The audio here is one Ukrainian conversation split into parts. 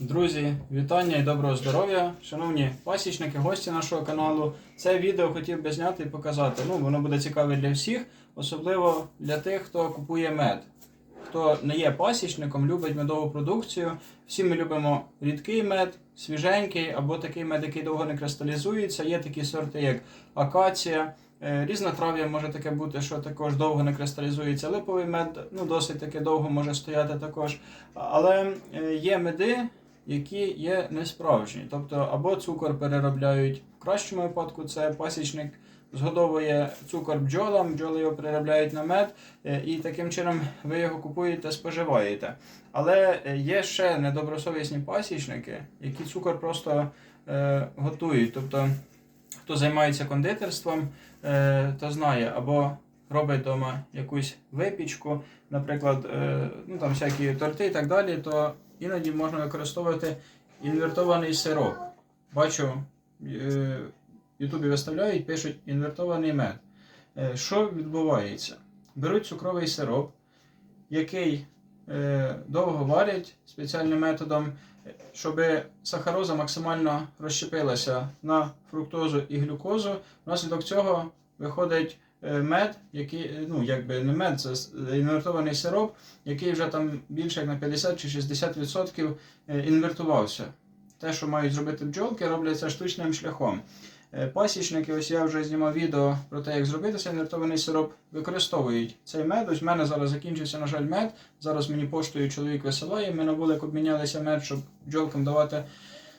Друзі, вітання і доброго здоров'я. Шановні пасічники, гості нашого каналу. Це відео хотів би зняти і показати. Ну, воно буде цікаве для всіх, особливо для тих, хто купує мед. Хто не є пасічником, любить медову продукцію. Всі ми любимо рідкий мед, свіженький або такий мед, який довго не кристалізується. Є такі сорти, як акація. Е, Різнотрав'я може таке бути, що також довго не кристалізується. Липовий мед ну, досить таки довго може стояти також. Але е, є меди, які є несправжні. Тобто або цукор переробляють в кращому випадку, це пасічник згодовує цукор бджолам, бджоли його переробляють на мед, е, і таким чином ви його купуєте, споживаєте. Але е, є ще недобросовісні пасічники, які цукор просто е, готують. Тобто, хто займається кондитерством, е, то знає, або робить вдома якусь випічку, наприклад, е, ну там всякі торти і так далі, то іноді можна використовувати інвертований сироп. Бачу, е, в Ютубі виставляють, пишуть інвертований мед. Е, Що відбувається? Беруть цукровий сироп, який довго варять спеціальним методом, щоб сахароза максимально розщепилася на фруктозу і глюкозу. Внаслідок цього виходить мед, який, е, ну якби не мед, це інвертований сироп, який вже там більше як на 50 чи 60% е, інвертувався. Те, що мають зробити бджолки, роблять це штучним шляхом. Е, Пасічники, ось я вже знімав відео про те, як зробити цей інвертований сироп, використовують цей мед. Ось в мене зараз закінчився, на жаль, мед. Зараз мені поштою чоловік висилає. Ми на вулик обмінялися мед, щоб бджолкам давати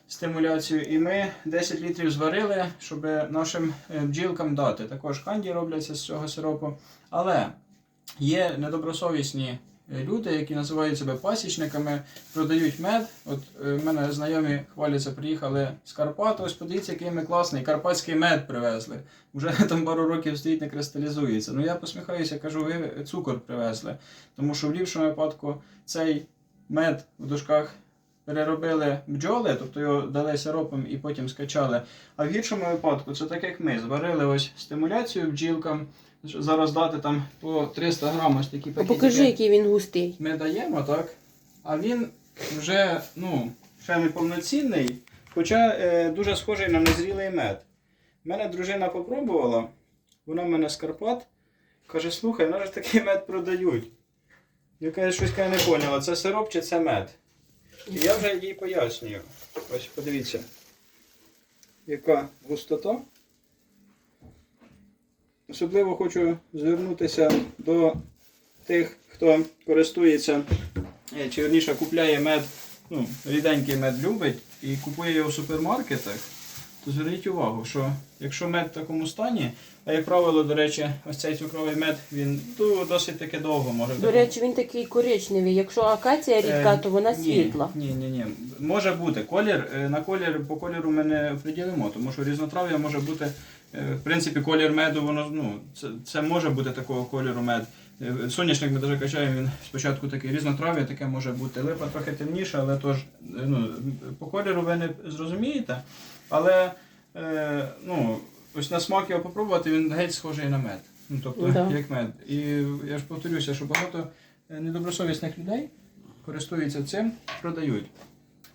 стимуляцію. І ми 10 літрів зварили, щоб нашим е, бджілкам дати. Також канді робляться з цього сиропу. Але є недобросовісні е, люди, які називають себе пасічниками, продають мед. От е, в мене знайомі хваляться, приїхали з Карпат. Ось подивіться, який ми класний. Карпатський мед привезли. Вже там пару років стоїть, не кристалізується. Ну я посміхаюся, кажу, ви цукор привезли. Тому що в ліпшому випадку цей мед в дужках переробили бджоли, тобто його дали сиропом і потім скачали. А в гіршому випадку це так як ми зварили ось стимуляцію бджілкам. Зараз дати там по 300 грам ось такі пакетики покажи, який він густий. ми даємо, так? А він вже ну, ще не повноцінний, хоча е, дуже схожий на незрілий мед. У мене дружина попробувала, вона в мене з Карпат. Каже, слухай, нас ж такий мед продають. Я каже, щось каже, не поняла, це сироп чи це мед. Я вже їй пояснюю. Ось подивіться, яка густота. Особливо хочу звернутися до тих, хто користується, е, чи верніше купляє мед, ну, ріденький мед любить і купує його в супермаркетах, зверніть увагу, що якщо мед в такому стані, а як правило, до речі, ось цей цукровий мед, він ну, досить таки довго може бути. До речі, він такий коричневий. Якщо акація рідка, Е, то вона світла. Ні, ні, ні. Може бути. Колір, е, на колір, по кольору ми не приділимо, тому що різнотрав'я може бути, е, в принципі, колір меду, воно, ну, це, це може бути такого кольору мед. Соняшник ми даже качаємо, він спочатку такий різнотрав'я, таке може бути. Липа трохи темніша, але тож, ну, по кольору ви не зрозумієте. Але е, ну, ось на смак його попробувати, він геть схожий на мед. Ну, тобто, Да. як мед. І я ж повторюся, що багато е, недобросовісних людей користуються цим, продають.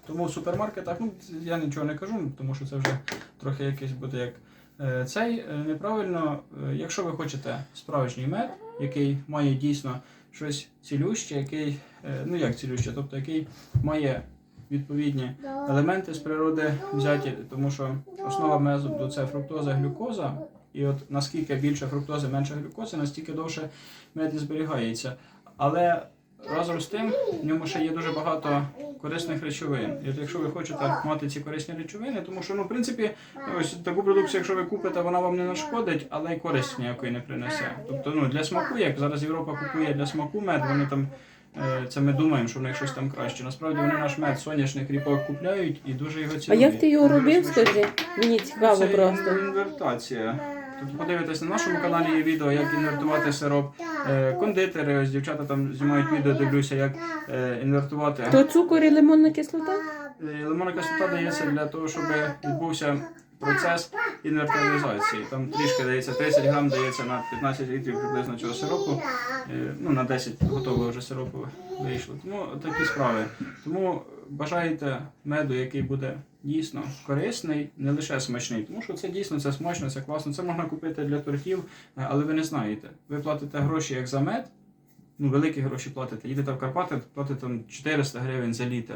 Тому в супермаркетах, ну я нічого не кажу, тому що це вже трохи якийсь буде як е, цей е, неправильно. Е, Якщо ви хочете справжній мед, який має дійсно щось цілюще, який, е, ну як цілюще, тобто який має відповідні елементи з природи взяті, тому що основа меду це фруктоза, глюкоза. І от наскільки більше фруктози, менше глюкози, настільки довше мед і зберігається. Але разом з тим в ньому ще є дуже багато корисних речовин. І от якщо ви хочете мати ці корисні речовини, тому що ну, в принципі, ось таку продукцію, якщо ви купите, вона вам не нашкодить, але й користь ніякої не принесе. Тобто, ну для смаку, як зараз Європа купує для смаку мед, вони там. Е, Це ми думаємо, що в них щось там краще. Насправді вони наш мед соняшник ріпак купляють і дуже його А як ти його робив, скажи? Мені цікаво Це просто. інвертація. Тобто подивитесь на нашому каналі є відео, як інвертувати сироп. Е, Кондитери, ось дівчата там знімають відео, дивлюся, як е, інвертувати. То цукор і лимонна кислота? Лимонна кислота дається для того, щоб відбувся процес інверталізації. Там трішки дається 30 грам дається на 15 літрів приблизно цього сиропу. Е, Ну, на 10 готового вже сиропу вийшло. Тому такі справи. Тому бажаєте меду, який буде дійсно корисний, не лише смачний, тому що це дійсно це смачно, це класно. Це можна купити для тортів, е, але ви не знаєте. Ви платите гроші як за мед, ну великі гроші платите. Їдете в Карпати, платите там 400 гривень за літр.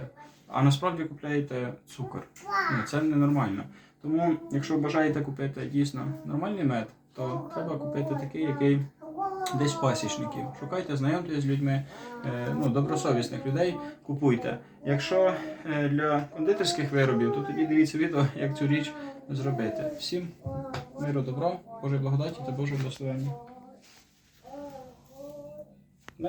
А насправді купляєте цукор. Ну, це ненормально. Тому, якщо бажаєте купити дійсно нормальний мед, то треба купити такий, який десь пасічників. Шукайте, знайомтесь з людьми, е, ну, добросовісних людей, купуйте. Якщо е, для кондитерських виробів, то тоді дивіться відео, як цю річ зробити. Всім миру добра, Божої благодаті та Божого благословення.